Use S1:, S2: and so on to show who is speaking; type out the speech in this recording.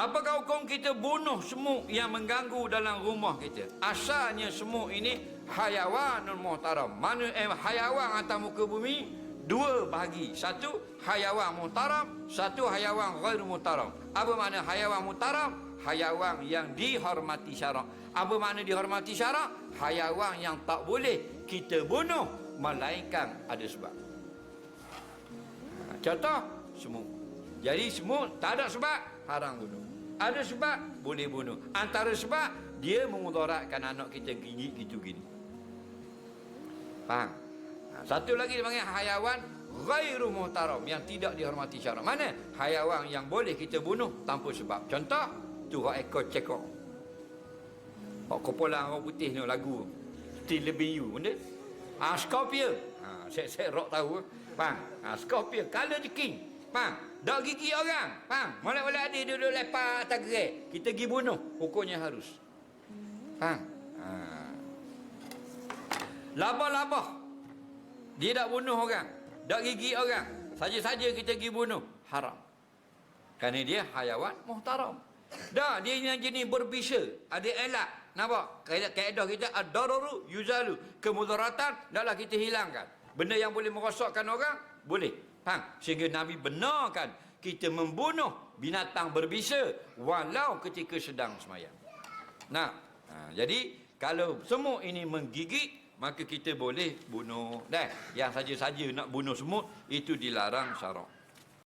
S1: Apakah hukum kita bunuh semut yang mengganggu dalam rumah kita? Asalnya semut ini hayawanul muhtaram. Mana eh, hayawan atas muka bumi dua bahagi. Satu hayawan muhtaram, satu hayawan ghairu muhtaram. Apa makna hayawan muhtaram? Hayawan yang dihormati syarak. Apa makna dihormati syarak? Hayawan yang tak boleh kita bunuh melainkan ada sebab. Contoh semut. Jadi semut tak ada sebab haram bunuh. Ada sebab boleh bunuh. Antara sebab dia memudaratkan anak kita gigi gitu gini. Faham? Ha, satu lagi dia panggil hayawan ghairu muhtaram yang tidak dihormati syarak. Mana? Hayawan yang boleh kita bunuh tanpa sebab. Contoh tu hak ekor cekok. Hak kepala orang putih ni lagu. Still lebih you benda. Ah scorpion. Ha, saya saya rock tahu. Faham? Ha, scorpion color the king. Faham? Dak gigi orang. Faham? Molek-molek ada duduk lepas atas gerai. Kita pergi bunuh. Hukumnya harus. Faham? Ha. Labah-labah. Dia tak bunuh orang. Tak gigi orang. Saja-saja kita pergi bunuh. Haram. Kerana dia hayawan muhtaram. Dah, dia yang jenis berbisa. Ada elak. Nampak? Kaedah, kita ad-dararu yuzalu. Kemudaratan taklah kita hilangkan. Benda yang boleh merosakkan orang, boleh. Faham? Sehingga Nabi benarkan kita membunuh binatang berbisa walau ketika sedang semayang. Nah, ha, jadi kalau semut ini menggigit, maka kita boleh bunuh. Dah, yang saja-saja nak bunuh semut, itu dilarang syarak.